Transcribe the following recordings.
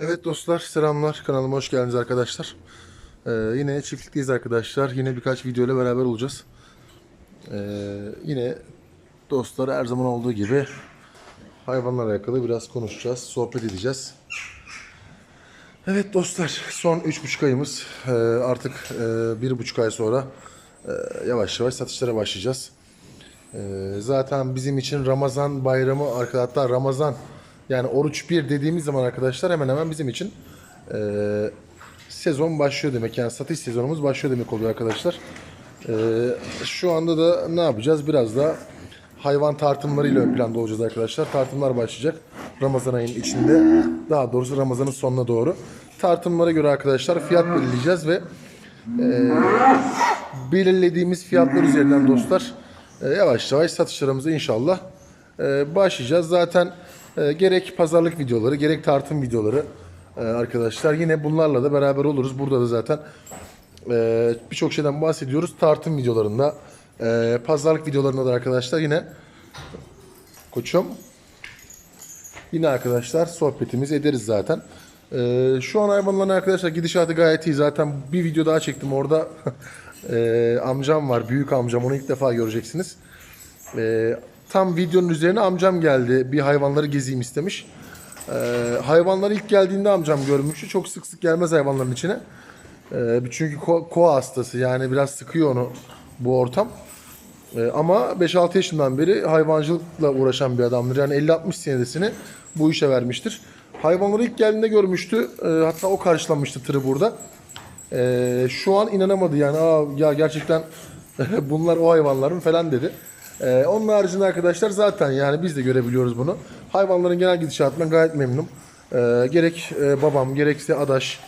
Evet dostlar selamlar kanalıma hoş geldiniz arkadaşlar. Ee, yine çiftlikteyiz arkadaşlar. Yine birkaç video ile beraber olacağız. Ee, yine dostlar her zaman olduğu gibi hayvanlarla alakalı biraz konuşacağız, sohbet edeceğiz. Evet dostlar son 3,5 ayımız Ee, artık e, 1,5 ay sonra e, yavaş yavaş satışlara başlayacağız. Ee, zaten bizim için Ramazan bayramı arkadaşlar Ramazan yani oruç bir dediğimiz zaman arkadaşlar hemen hemen bizim için e, sezon başlıyor demek yani satış sezonumuz başlıyor demek oluyor arkadaşlar. Ee, şu anda da ne yapacağız biraz da hayvan tartımlarıyla ön planda olacağız arkadaşlar. Tartımlar başlayacak Ramazan ayının içinde daha doğrusu Ramazan'ın sonuna doğru. Tartımlara göre arkadaşlar fiyat belirleyeceğiz ve belirlediğimiz fiyatlar üzerinden dostlar e, yavaş yavaş satışlarımıza inşallah e, başlayacağız. Zaten e, gerek pazarlık videoları gerek tartım videoları e, arkadaşlar yine bunlarla da beraber oluruz. Burada da zaten e, birçok şeyden bahsediyoruz. Tartım videolarında e, pazarlık videolarında da arkadaşlar yine koçum Yine arkadaşlar sohbetimizi ederiz zaten. Ee, şu an hayvanların arkadaşlar gidişatı gayet iyi. Zaten bir video daha çektim orada. ee, amcam var, büyük amcam. Onu ilk defa göreceksiniz. Ee, tam videonun üzerine amcam geldi. Bir hayvanları gezeyim istemiş. Ee, hayvanlar ilk geldiğinde amcam görmüştü. Çok sık sık gelmez hayvanların içine. Ee, çünkü ko- koa hastası yani biraz sıkıyor onu bu ortam. Ee, ama 5-6 yaşından beri hayvancılıkla uğraşan bir adamdır. Yani 50-60 senesini bu işe vermiştir. Hayvanları ilk geldiğinde görmüştü. Ee, hatta o karşılamıştı tırı burada. Ee, şu an inanamadı yani. Aa, ya gerçekten bunlar o hayvanların falan dedi. Ee, onun haricinde arkadaşlar zaten yani biz de görebiliyoruz bunu. Hayvanların genel gidişatından gayet memnunum. Ee, gerek e, babam gerekse adaş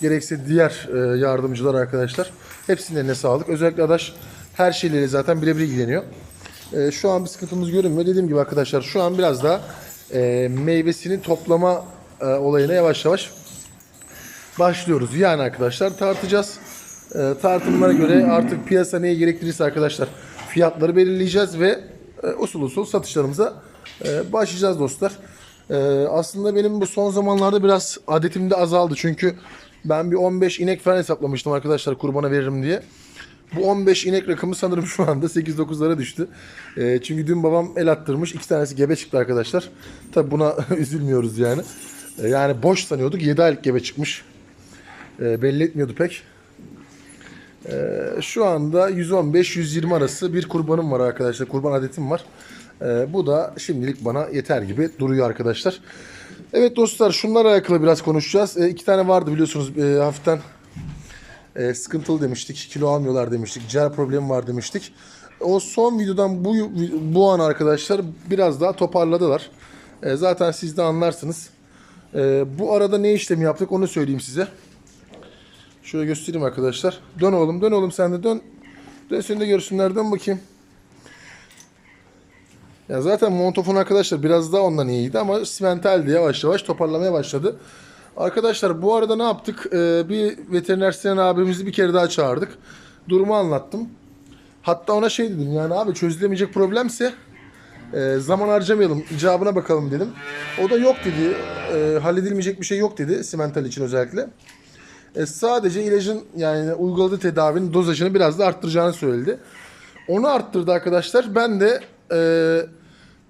gerekse diğer e, yardımcılar arkadaşlar. Hepsinin eline sağlık. Özellikle Adaş her şeyleri zaten birebir ilgileniyor. E, şu an bir sıkıntımız görünmüyor. Dediğim gibi arkadaşlar şu an biraz daha e, meyvesini toplama e, olayına yavaş yavaş başlıyoruz. Yani arkadaşlar tartacağız. E, tartımlara göre artık piyasa neyi gerektirirse arkadaşlar fiyatları belirleyeceğiz ve e, usul usul satışlarımıza e, başlayacağız dostlar. E, aslında benim bu son zamanlarda biraz adetim de azaldı. Çünkü ben bir 15 inek falan hesaplamıştım arkadaşlar kurbana veririm diye. Bu 15 inek rakamı sanırım şu anda 8-9'lara düştü. E, çünkü dün babam el attırmış. iki tanesi gebe çıktı arkadaşlar. Tabi buna üzülmüyoruz yani. E, yani boş sanıyorduk. 7 aylık gebe çıkmış. E, belli etmiyordu pek. E, şu anda 115-120 arası bir kurbanım var arkadaşlar. Kurban adetim var. E, bu da şimdilik bana yeter gibi duruyor arkadaşlar. Evet dostlar şunlarla alakalı biraz konuşacağız. E, iki tane vardı biliyorsunuz e, hafiften e, sıkıntılı demiştik. Kilo almıyorlar demiştik. Ciğer problemi var demiştik. O son videodan bu bu an arkadaşlar biraz daha toparladılar. E, zaten siz de anlarsınız. E, bu arada ne işlemi yaptık onu söyleyeyim size. Şöyle göstereyim arkadaşlar. Dön oğlum dön oğlum sen de dön. Dön seni de görsünler dön bakayım. Ya zaten montofon arkadaşlar biraz daha ondan iyiydi ama simentaldi yavaş yavaş toparlamaya başladı. Arkadaşlar bu arada ne yaptık? Ee, bir veteriner Sinan abimizi bir kere daha çağırdık. Durumu anlattım. Hatta ona şey dedim yani abi çözülemeyecek problemse e, zaman harcamayalım icabına bakalım dedim. O da yok dedi. E, halledilmeyecek bir şey yok dedi simental için özellikle. E, sadece ilacın yani uyguladığı tedavinin dozajını biraz da arttıracağını söyledi. Onu arttırdı arkadaşlar. Ben de e,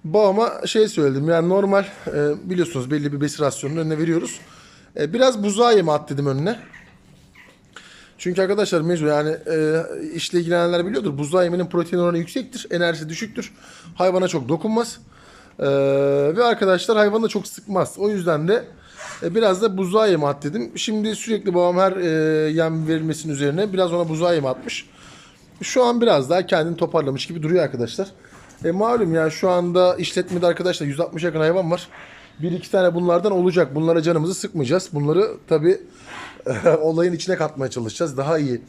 babama şey söyledim. Yani normal e, biliyorsunuz belli bir besin rasyonunun önüne veriyoruz. E, biraz buzağı yeme at dedim önüne. Çünkü arkadaşlar mecbur yani e, işle ilgilenenler biliyordur. Buzağı yemenin protein oranı yüksektir. Enerjisi düşüktür. Hayvana çok dokunmaz. E, ve arkadaşlar hayvanı da çok sıkmaz. O yüzden de e, biraz da buzağı yeme at dedim. Şimdi sürekli babam her e, yem verilmesinin üzerine biraz ona buzağı yeme atmış. Şu an biraz daha kendini toparlamış gibi duruyor arkadaşlar. E malum ya şu anda işletmede arkadaşlar 160 yakın hayvan var. Bir iki tane bunlardan olacak. Bunlara canımızı sıkmayacağız. Bunları tabi olayın içine katmaya çalışacağız. Daha iyi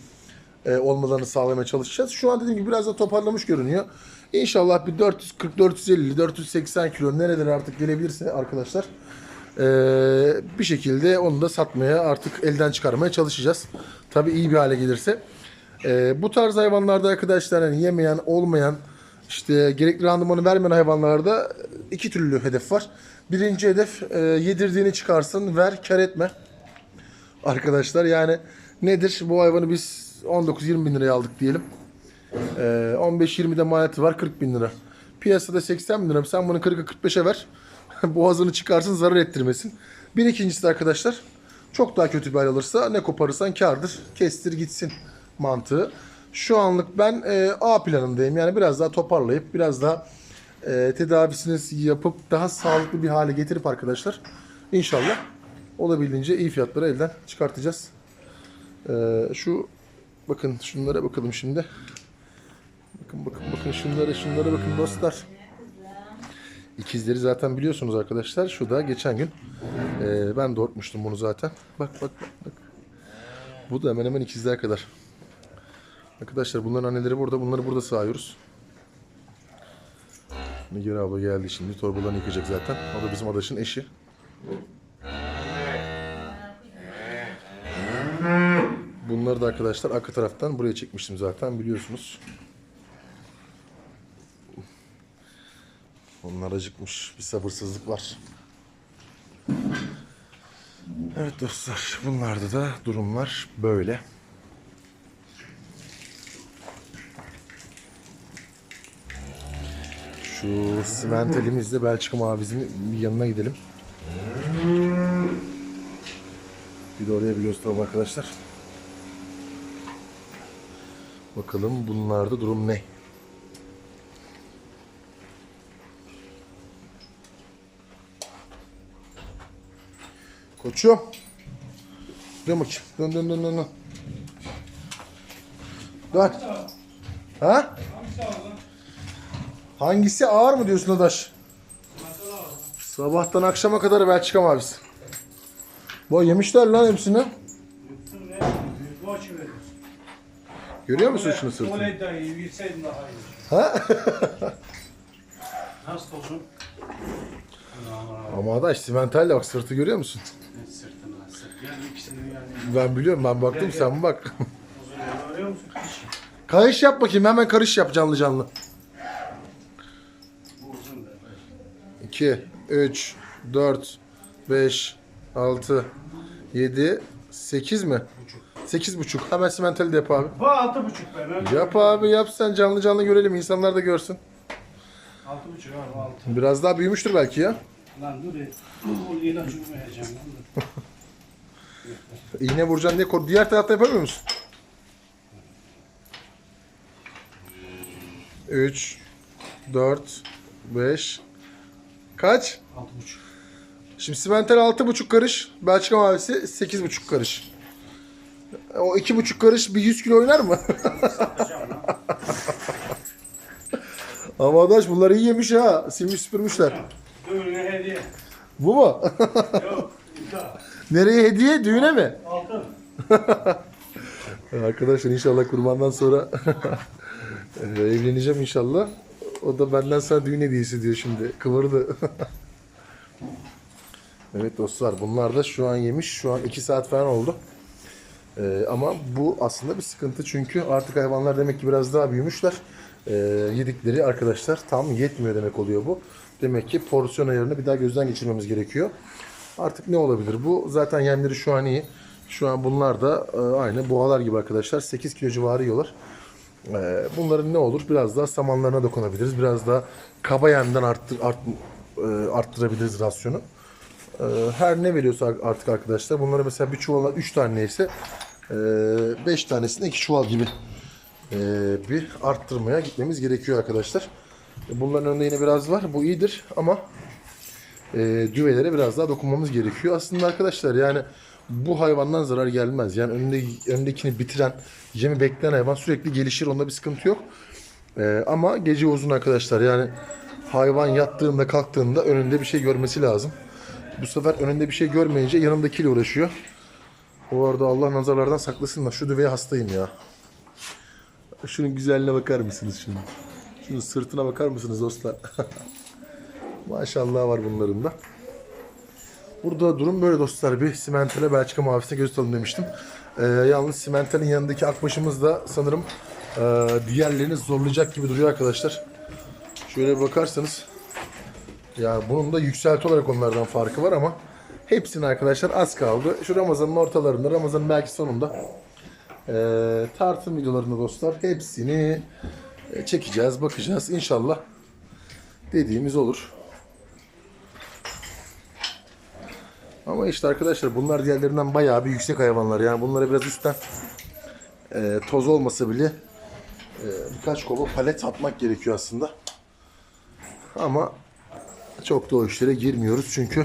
e, olmalarını sağlamaya çalışacağız. Şu an dediğim gibi biraz da toparlamış görünüyor. İnşallah bir 440, 450, 480 kilo nerelere artık gelebilirse arkadaşlar e, bir şekilde onu da satmaya artık elden çıkarmaya çalışacağız. Tabi iyi bir hale gelirse. E, bu tarz hayvanlarda arkadaşlar hani yemeyen, olmayan, işte gerekli randımanı vermeyen hayvanlarda iki türlü hedef var. Birinci hedef e, yedirdiğini çıkarsın, ver, kar etme. Arkadaşlar yani nedir? Bu hayvanı biz 19-20 bin liraya aldık diyelim. E, 15-20'de maliyeti var 40 bin lira. Piyasada 80 bin lira. Sen bunu 40'a 45'e ver. Boğazını çıkarsın zarar ettirmesin. Bir ikincisi de arkadaşlar çok daha kötü bir hal alırsa ne koparırsan kardır. Kestir gitsin mantığı. Şu anlık ben e, A planındayım. Yani biraz daha toparlayıp biraz daha e, tedavisini yapıp daha sağlıklı bir hale getirip arkadaşlar inşallah olabildiğince iyi fiyatları elden çıkartacağız. E, şu bakın şunlara bakalım şimdi. Bakın bakın bakın şunlara şunlara bakın dostlar. İkizleri zaten biliyorsunuz arkadaşlar. Şu da geçen gün e, ben doğurtmuştum bunu zaten. Bak bak bak bak. Bu da hemen hemen ikizler kadar. Arkadaşlar bunların anneleri burada. Bunları burada sağıyoruz. Nigar abla geldi şimdi. Torbalarını yıkayacak zaten. O da bizim adaşın eşi. Bunları da arkadaşlar arka taraftan buraya çekmiştim zaten biliyorsunuz. Onlar acıkmış. Bir sabırsızlık var. Evet dostlar. Bunlarda da durumlar böyle. Şu simentelimizle Belçika mavizinin bir yanına gidelim. Bir de oraya bir göstereyim arkadaşlar. Bakalım bunlarda durum ne? Koçum. Dön bakayım. Dön dön dön dön. dön. Ha? Hangisi ağır mı diyorsun Adaş? Sabahtan akşama kadar Belçika mavisi. Bu yemişler lan hepsini. Görüyor musun şunu sırtını? Ha? Nasıl olsun? Ama Adaş simentalle bak sırtı görüyor musun? Sırtına sırt. Yani ikisini yani. Ben biliyorum ben baktım sen bak. Uzun musun? Kayış yap bakayım hemen karış yap canlı canlı. Bu uzun da. 2, 3, 4, 5, 6, 7, 8 mi? 8 buçuk. Hemen simentali de yap abi. Bu altı buçuk be. Ben Yap abi yap sen canlı canlı görelim insanlar da görsün. Altı buçuk abi altı. Biraz daha büyümüştür belki ya. Lan dur ya. O ilaç vurmayacağım lan dur. İğne vuracaksın diye kork. Diğer tarafta yapamıyor musun? 3, 4, 5, kaç? Altı buçuk. Şimdi simental 6,5 karış, Belçika mavisi 8,5 karış. O 2,5 karış bir 100 kilo oynar mı? Ama adaş bunları iyi yemiş ha. Silmiş süpürmüşler. Düğüne hediye. Bu mu? Yok. Nereye hediye? Düğüne mi? Altı. Arkadaşlar inşallah kurbandan sonra e, evleneceğim inşallah. O da benden sonra düğün hediyesi diyor şimdi. Kıvırdı. evet dostlar bunlar da şu an yemiş. Şu an 2 saat falan oldu. E, ama bu aslında bir sıkıntı çünkü artık hayvanlar demek ki biraz daha büyümüşler. E, yedikleri arkadaşlar tam yetmiyor demek oluyor bu. Demek ki porsiyon ayarını bir daha gözden geçirmemiz gerekiyor. Artık ne olabilir? Bu zaten yemleri şu an iyi. Şu an bunlar da e, aynı boğalar gibi arkadaşlar. 8 kilo civarı yiyorlar. E, bunların ne olur? Biraz daha samanlarına dokunabiliriz. Biraz daha kaba yemden arttır, art, e, arttırabiliriz rasyonu. Her ne veriyorsa artık arkadaşlar. Bunları mesela bir çuvala 3 tane neyse 5 tanesine 2 çuval gibi bir arttırmaya gitmemiz gerekiyor arkadaşlar. Bunların önünde yine biraz var. Bu iyidir ama e, düvelere biraz daha dokunmamız gerekiyor. Aslında arkadaşlar yani bu hayvandan zarar gelmez. Yani önünde, öndekini bitiren, yemi bekleyen hayvan sürekli gelişir. Onda bir sıkıntı yok. E, ama gece uzun arkadaşlar. Yani hayvan yattığında kalktığında önünde bir şey görmesi lazım. Bu sefer önünde bir şey görmeyince yanındakiyle uğraşıyor. O arada Allah nazarlardan saklasın da şu düveye hastayım ya. Şunun güzelliğine bakar mısınız şimdi? Şunun sırtına bakar mısınız dostlar? Maşallah var bunların da. Burada durum böyle dostlar. Bir simentale Belçika mavisine göz atalım demiştim. Ee, yalnız simentalin yanındaki akbaşımız da sanırım e, diğerlerini zorlayacak gibi duruyor arkadaşlar. Şöyle bakarsanız Yani bunun da yükselti olarak onlardan farkı var ama hepsinin arkadaşlar az kaldı. Şu Ramazan'ın ortalarında, Ramazan'ın belki sonunda eee tartım videolarında dostlar hepsini e, çekeceğiz, bakacağız. İnşallah dediğimiz olur. Ama işte arkadaşlar bunlar diğerlerinden bayağı bir yüksek hayvanlar. Yani bunlara biraz üstten e, toz olmasa bile e, birkaç kova palet atmak gerekiyor aslında. Ama çok da o işlere girmiyoruz çünkü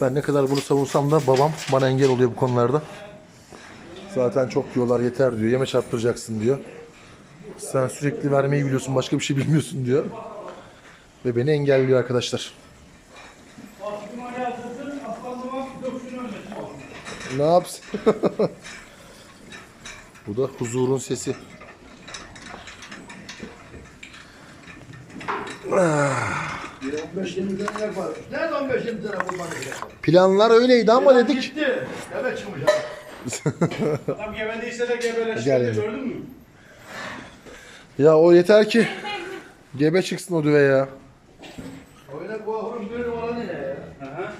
ben ne kadar bunu savunsam da babam bana engel oluyor bu konularda. Zaten çok diyorlar yeter diyor. Yeme çarptıracaksın diyor. Sen sürekli vermeyi biliyorsun başka bir şey bilmiyorsun diyor. Ve beni engelliyor arkadaşlar. Ne yapsın? Bu da huzurun sesi. 15-20 tane yapar. Nerede 15-20 tane kurban yapar? Planlar öyleydi ama dedik. Gitti. Evet çıkmış. Adam gebediyse de gebeleşti. Gel yani. Gördün mü? Ya o yeter ki gebe çıksın o düve ya. Öyle kuaförün bir numara ne ya? Aha.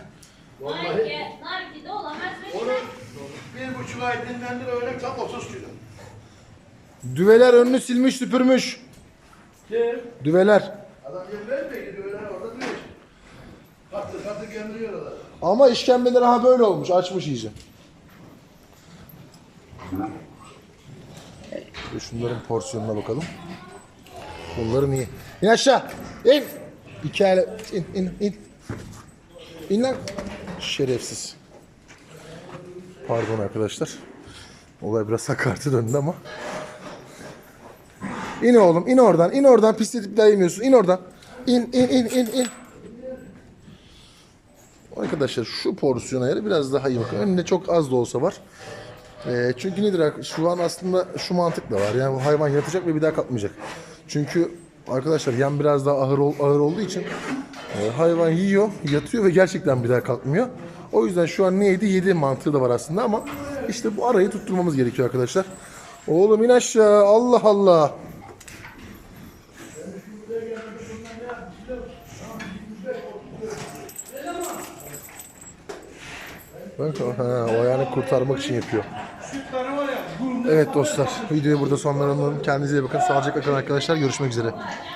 Narki, narki de olamaz. Onu bir buçuk ay dinlendir öyle tam 30 kilo. Düveler önünü silmiş süpürmüş. Kim? Düveler. Adam yerler mi gidiyor öyle orada diyor. Katı katı gönderiyor orada. Ama işkembeler ha böyle olmuş. Açmış iyice. Şunların porsiyonuna bakalım. Bunların iyi. İn aşağı. İn. İki ele. İn in in. İn lan. Şerefsiz. Pardon arkadaşlar. Olay biraz sakartı döndü ama. İn oğlum in oradan. in oradan pisletip değmiyorsun. İn oradan. İn in in in in. Arkadaşlar şu porsiyon ayarı biraz daha iyi bakın. Önünde çok az da olsa var. Ee, çünkü nedir? Şu an aslında şu mantık da var. Yani bu hayvan yatacak ve bir daha kalkmayacak. Çünkü arkadaşlar yem biraz daha ağır ağır olduğu için e, hayvan yiyor, yatıyor ve gerçekten bir daha kalkmıyor. O yüzden şu an ne yedi? Yedi mantığı da var aslında ama işte bu arayı tutturmamız gerekiyor arkadaşlar. Oğlum in aşağı. Allah Allah. Bak, ha, o ayağını kurtarmak için yapıyor. Evet dostlar videoyu burada sonlandıralım. Kendinize iyi bakın. Sağlıcakla kalın arkadaşlar. Görüşmek üzere.